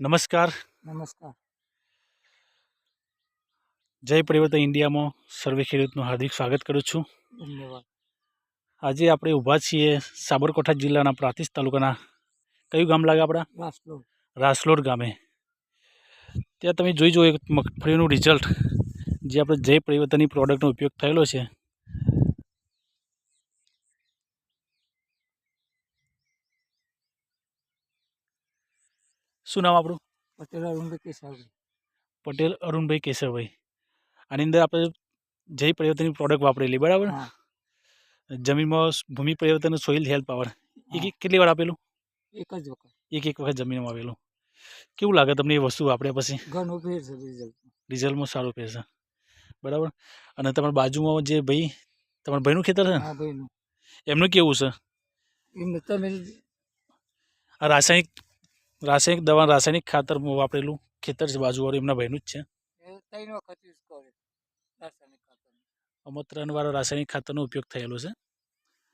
નમસ્કાર. નમસ્કાર. જય પરિવર્તન ઇન્ડિયામાં સર્વે ખેડૂતનું હાર્દિક સ્વાગત કરું છું. ધન્યવાદ. આજે આપણે ઊભા છીએ સાબરકાંઠા જિલ્લાના પ્રાંતિજ તાલુકાના કયું ગામ લાગે આપણા? રાસલો રાસલોડ ગામે. ત્યાં તમે જોઈ જુઓ એક મગફળીનું રિઝલ્ટ જે આપણે જય પરિવર્તનની પ્રોડક્ટનો ઉપયોગ થયેલો છે. શું નામ આપણું? પટેલ અરુણભાઈ કેશવભાઈ. પટેલ અરુણભાઈ કેશવભાઈ. આની અંદર આપણે જય પરિવર્તનની પ્રોડક્ટ વાપરેલી બરાબર? જમીનમાં ભૂમિ પરિવર્તન સોઇલ હેલ્થ પાવર એ એક કેટલી વાર આપેલું? એક જ વખત. એક એક વખત જમીનમાં આવેલું કેવું લાગે તમને એ વસ્તુ વાપર્યા પછી? ઘણું ફેર છે રિઝલ્ટ રિઝલ્ટમાં સારું પહેરશે બરાબર? અને તમારા બાજુમાં જે ભાઈ તમારા ભાઈનું ખેતર છે ને? એમનું કેવું છે? એમને તમે આ રાસાયણિક રાસાયણિક દવા રાસાયણિક ખાતર વાપરેલું ખેતર છે બાજુવાળું એમના ભાઈનું જ છે. ત્રણ કરે રાસાયણિક વાર ખાતરનો ઉપયોગ થયેલો છે.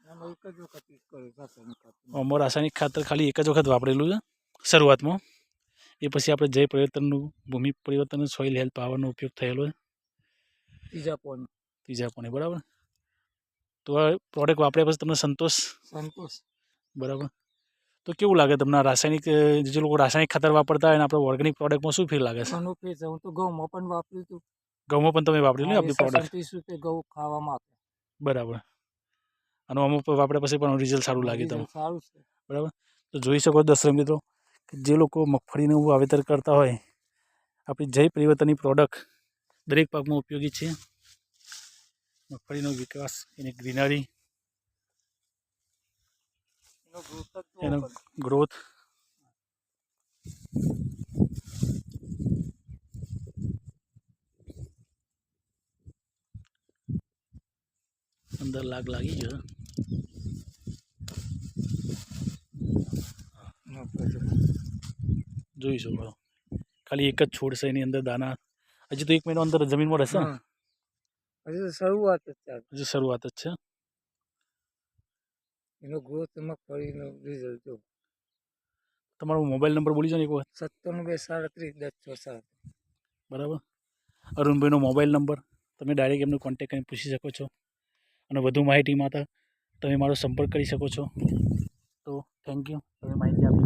અમો એક જ વખત યુઝ કરે રાસાયણિક ખાતર ખાલી એક જ વખત વાપરેલું છે શરૂઆતમાં. એ પછી આપણે જય પરિવર્તનનું ભૂમિ પરિવર્તન સોઇલ હેલ્થ પાવરનો ઉપયોગ થયેલો છે. ત્રીજા પોઈન્ટ. ત્રીજા કોને બરાબર? તો આ પ્રોડક્ટ વાપર્યા પછી તમને સંતોષ? સંતોષ. બરાબર. તો કેવું લાગે તમને રાસાયણિક જે લોકો રાસાયણિક ખાતર વાપરતા હોય અને આપણે ઓર્ગેનિક પ્રોડક્ટમાં શું ફીલ લાગે છે? ઘણું ફેર છે. હું તો ઘઉંમાં પણ વાપર્યું હતું. ઘઉંમાં પણ તમે વાપર્યું ને આપણી પ્રોડક્ટ ત્રીસ રૂપિયા ઘઉં ખાવામાં આપે બરાબર. અને અમુક વાપર્યા પછી પણ રિઝલ્ટ સારું લાગે તમને? સારું છે. બરાબર. તો જોઈ શકો દર્શક મિત્રો કે જે લોકો મગફળીનું વાવેતર કરતા હોય આપણી જય પરિવર્તનની પ્રોડક્ટ દરેક પાકમાં ઉપયોગી છે. મગફળીનો વિકાસ એની ગ્રીનરી એનો. ગ્રોથ અંદર લાગ લાગી ગયો જોઈ શકો. ખાલી એક જ છોડ છે એની અંદર દાના. હજી તો એક મહિનો અંદર જમીનમાં રહેશે હજી શરૂઆત જ છે હજી શરૂઆત જ છે. એનો ગ્રોથ મગફળીનો રિઝલ્ટ જો તમારો મોબાઈલ નંબર બોલી જાઓ ને એક વખત. સત્તાણું બે સાડત્રીસ દસ છ સાત. બરાબર. અરુણભાઈનો મોબાઈલ નંબર તમે ડાયરેક્ટ એમનો કોન્ટેક્ટ કરીને પૂછી શકો છો. અને વધુ માહિતી માટે તમે મારો સંપર્ક કરી શકો છો. તો થેન્ક યુ તમે માહિતી આપી